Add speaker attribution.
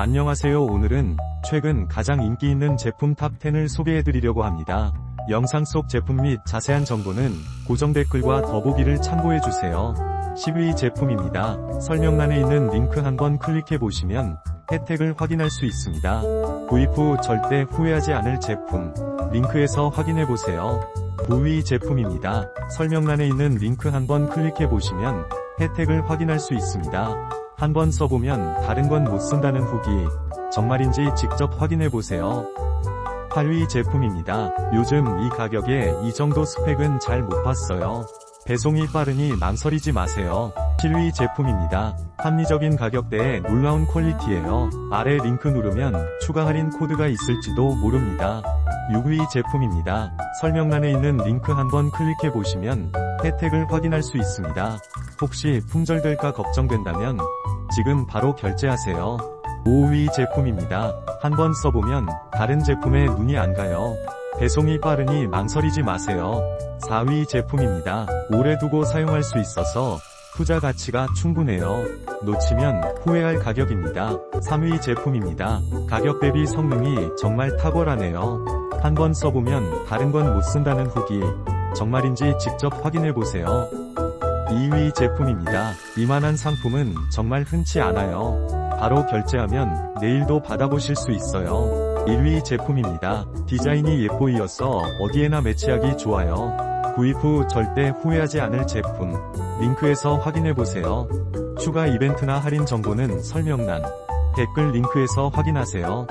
Speaker 1: 안녕하세요 오늘은 최근 가장 인기 있는 제품 탑10을 소개해드리려고 합니다. 영상 속 제품 및 자세한 정보는 고정 댓글과 더보기를 참고해주세요. 10위 제품입니다. 설명란에 있는 링크 한번 클릭해보시면 혜택을 확인할 수 있습니다. 구입 후 절대 후회하지 않을 제품 링크에서 확인해보세요. 9위 제품입니다. 설명란에 있는 링크 한번 클릭해보시면 혜택을 확인할 수 있습니다. 한번 써보면 다른 건 못 쓴다는 후기 정말인지 직접 확인해보세요. 8위 제품입니다. 요즘 이 가격에 이 정도 스펙은 잘 못 봤어요. 배송이 빠르니 망설이지 마세요. 7위 제품입니다. 합리적인 가격대에 놀라운 퀄리티예요. 아래 링크 누르면 추가 할인 코드가 있을지도 모릅니다. 6위 제품입니다. 설명란에 있는 링크 한번 클릭해 보시면 혜택을 확인할 수 있습니다. 혹시 품절될까 걱정된다면 지금 바로 결제하세요. 5위 제품입니다. 한번 써보면 다른 제품에 눈이 안 가요. 배송이 빠르니 망설이지 마세요. 4위 제품입니다. 오래 두고 사용할 수 있어서 투자 가치가 충분해요. 놓치면 후회할 가격입니다. 3위 제품입니다. 가격 대비 성능이 정말 탁월하네요. 한 번 써보면 다른 건 못 쓴다는 후기 정말인지 직접 확인해보세요. 2위 제품입니다. 이만한 상품은 정말 흔치 않아요. 바로 결제하면 내일도 받아보실 수 있어요. 1위 제품입니다. 디자인이 예뻐이어서 어디에나 매치하기 좋아요. 구입 후 절대 후회하지 않을 제품. 링크에서 확인해보세요. 추가 이벤트나 할인 정보는 설명란, 댓글 링크에서 확인하세요.